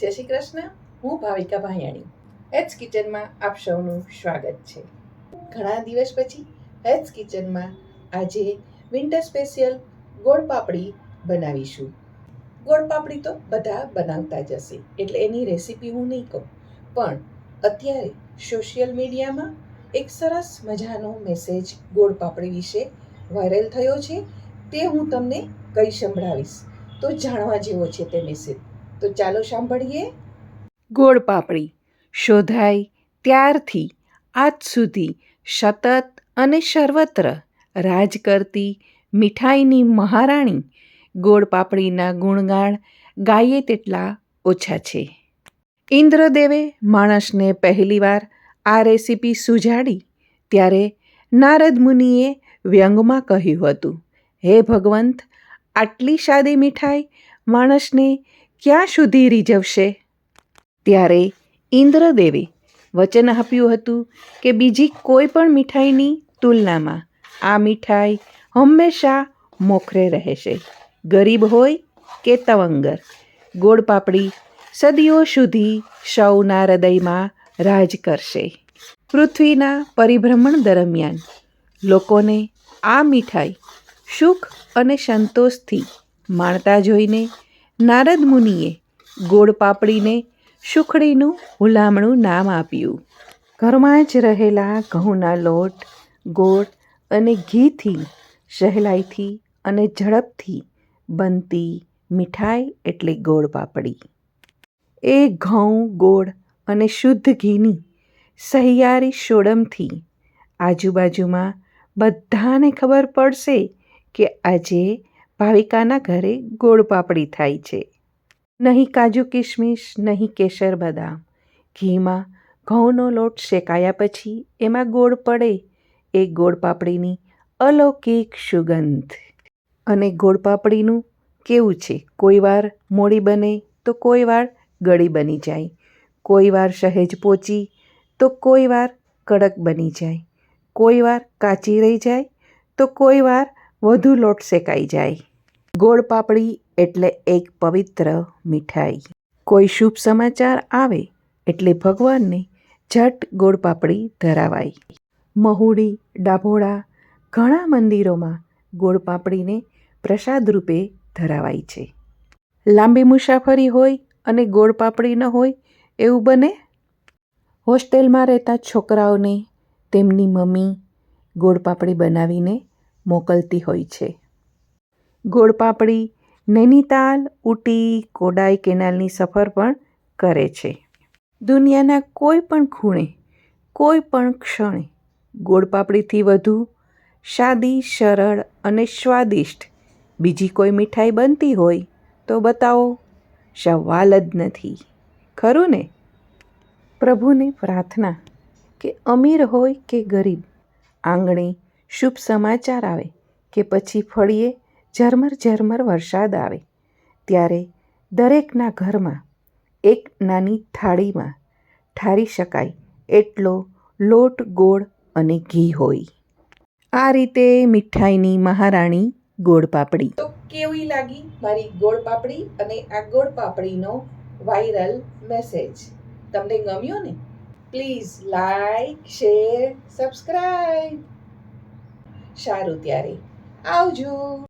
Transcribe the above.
જય શ્રી કૃષ્ણ, હું ભાવિકા ભાયાણી. હેટ્સ કિચનમાં આપ સૌનું સ્વાગત છે. ઘણા દિવસ પછી હેટ્સ કિચનમાં આજે વિન્ટર સ્પેશિયલ ગોળ પાપડી બનાવીશું. ગોળ પાપડી તો બધા બનાવતા જ હશે, એટલે એની રેસીપી હું નહીં કહું. પણ અત્યારે સોશિયલ મીડિયામાં એક સરસ મજાનો મેસેજ ગોળ પાપડી વિશે વાયરલ થયો છે, તે હું તમને કહી સંભળાવીશ. તો જાણવા જેવો છે તે મેસેજ તો ચાલો સાંભળીએ. ગોળ પાપડી શોધાઈ ત્યારથી આજ સુધી સતત અને સર્વત્ર રાજ કરતી મીઠાઈની મહારાણી ગોળ પાપડીના ગુણગાણ ગાઈએ તેટલા ઓછા છે. ઇન્દ્રદેવે માણસને પહેલીવાર આ રેસીપી સુજાડી ત્યારે નારદ મુનિએ વ્યંગમાં કહ્યું હતું, હે ભગવંત, આટલી સાદી મીઠાઈ માણસને ક્યાં સુધી રીઝવશે? ત્યારે ઇન્દ્રદેવે વચન આપ્યું હતું કે બીજી કોઈ પણ મીઠાઈની તુલનામાં આ મીઠાઈ હંમેશા મોખરે રહેશે. ગરીબ હોય કે તવંગર, ગોળ પાપડી સદીઓ સુધી સૌના હૃદયમાં રાજ કરશે. પૃથ્વીના પરિભ્રમણ દરમિયાન લોકોને આ મીઠાઈ સુખ અને સંતોષથી માણતા જોઈને નારદ મુનિએ ગોળ પાપડીને સુખડીનું હુલામણું નામ આપ્યું. ઘરમાં જ રહેલા ઘઉંના લોટ, ગોળ અને ઘીથી સહેલાઈથી અને ઝડપથી બનતી મીઠાઈ એટલે ગોળ પાપડી. એ ઘઉં, ગોળ અને શુદ્ધ ઘીની સહિયારી સોડમથી આજુબાજુમાં બધાને ખબર પડશે કે આજે ભાવિકાના ઘરે ગોળ પાપડી થાય છે. નહીં કાજુ કિશમિશ નહીં કેસર બદામ. ઘીમાં ઘઉંનો લોટ શેકાયા પછી એમાં ગોળ પડે. એ ગોળ પાપડીની અલૌકિક સુગંધ. અને ગોળ પાપડીનું કેવું છે? કોઈ વાર મોડી બને તો કોઈ વાર ગળી બની જાય. કોઈ વાર સહેજ પોચી તો કોઈ વાર કડક બની જાય. કોઈ વાર કાચી રહી જાય તો કોઈ વાર વધુ લોટ શેકાઈ જાય. ગોળ પાપડી એટલે એક પવિત્ર મીઠાઈ. કોઈ શુભ સમાચાર આવે એટલે ભગવાનને ઝટ ગોળ પાપડી ધરાવાય. મહુડી, ડાભોળા ઘણા મંદિરોમાં ગોળ પાપડીને પ્રસાદ રૂપે ધરાવાય છે. લાંબી મુસાફરી હોય અને ગોળ પાપડી ન હોય એવું બને? હોસ્ટેલમાં રહેતા છોકરાઓને તેમની મમ્મી ગોળ પાપડી બનાવીને મોકલતી હોય છે. ગોળપાપડી નૈનીતાલ ઉટી કોડાઈ કેનાલની સફર પણ કરે છે. દુનિયાના કોઈ પણ ખૂણે, કોઈ પણ ક્ષણે ગોળપાપડીથી વધુ સાદી સરળ અને સ્વાદિષ્ટ બીજી કોઈ મીઠાઈ બનતી હોય તો બતાવો સવાલ જ નથી. ખરું ને? પ્રભુને પ્રાર્થના કે અમીર હોય કે ગરીબ, આંગણે શુભ સમાચાર આવે કે પછી ફળીએ ઝરમર ઝરમર વરસાદ આવે. ત્યારે દરેકના ઘરમાં એક નાની થાળીમાં ઠારી શકાય એટલો લોટ, ગોળ અને ઘી હોય. આ રીતે મીઠાઈની મહારાણી ગોળ પાપડી. તો કેવી લાગી મારી ગોળ પાપડી અને આ ગોળ પાપડીનો વાયરલ મેસેજ? તમને ગમ્યો ને? Please like, share, subscribe. સારું ત્યારે. આવજો.